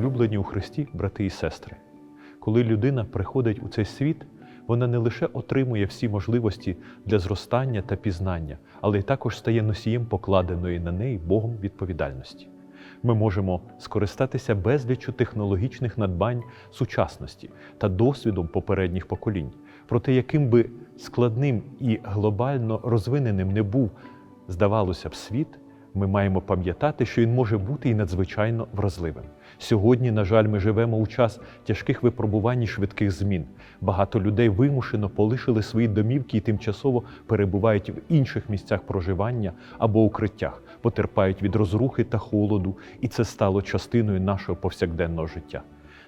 Улюблені у Христі, брати і сестри, коли людина приходить у цей світ, вона не лише отримує всі можливості для зростання та пізнання, але й також стає носієм покладеної на неї Богом відповідальності. Ми можемо скористатися безліччю технологічних надбань сучасності та досвідом попередніх поколінь. Проте, яким би складним і глобально розвиненим не був, здавалося б, світ, ми маємо пам'ятати, що він може бути і надзвичайно вразливим. Сьогодні, на жаль, ми живемо у час тяжких випробувань і швидких змін. Багато людей вимушено полишили свої домівки і тимчасово перебувають в інших місцях проживання або укриттях, потерпають від розрухи та холоду, і це стало частиною нашого повсякденного життя.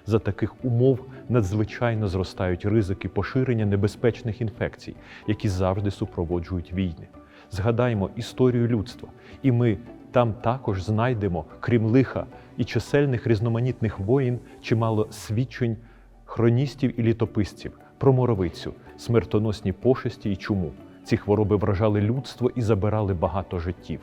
За таких умов надзвичайно зростають ризики поширення небезпечних інфекцій, які завжди супроводжують війни. Згадаємо історію людства, і ми там також знайдемо, крім лиха і чисельних різноманітних воїн, чимало свідчень хроністів і літописців про моровицю, смертоносні пошесті і чуму. Ці хвороби вражали людство і забирали багато життів.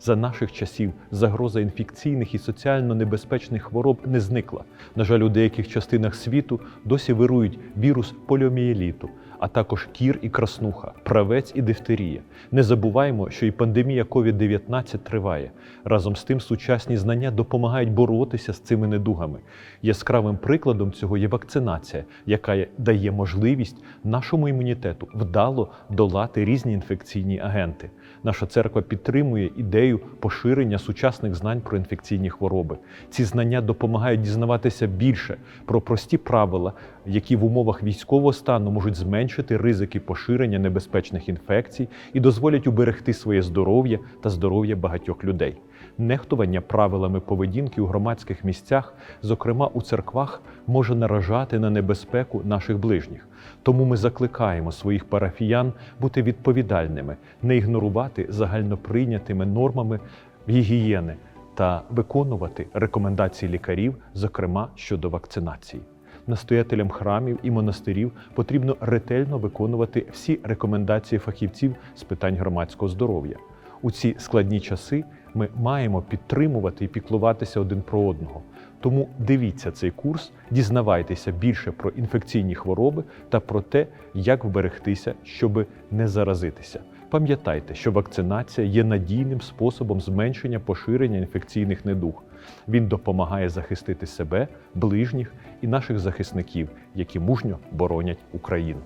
За наших часів загроза інфекційних і соціально небезпечних хвороб не зникла. На жаль, у деяких частинах світу досі вирують вірус поліомієліту, а також кір і краснуха, правець і дифтерія. Не забуваємо, що і пандемія COVID-19 триває. Разом з тим, сучасні знання допомагають боротися з цими недугами. Яскравим прикладом цього є вакцинація, яка дає можливість нашому імунітету вдало долати різні інфекційні агенти. Наша церква підтримує ідею поширення сучасних знань про інфекційні хвороби. Ці знання допомагають дізнаватися більше про прості правила, які в умовах військового стану можуть зменшити ризики поширення небезпечних інфекцій і дозволять уберегти своє здоров'я та здоров'я багатьох людей. Нехтування правилами поведінки у громадських місцях, зокрема у церквах, може наражати на небезпеку наших ближніх. Тому ми закликаємо своїх парафіян бути відповідальними, не ігнорувати загальноприйнятими нормами гігієни та виконувати рекомендації лікарів, зокрема щодо вакцинації. Настоятелям храмів і монастирів потрібно ретельно виконувати всі рекомендації фахівців з питань громадського здоров'я. У ці складні часи ми маємо підтримувати і піклуватися один про одного. Тому дивіться цей курс, дізнавайтеся більше про інфекційні хвороби та про те, як вберегтися, щоб не заразитися. Пам'ятайте, що вакцинація є надійним способом зменшення поширення інфекційних недуг. Він допомагає захистити себе, ближніх і наших захисників, які мужньо боронять Україну.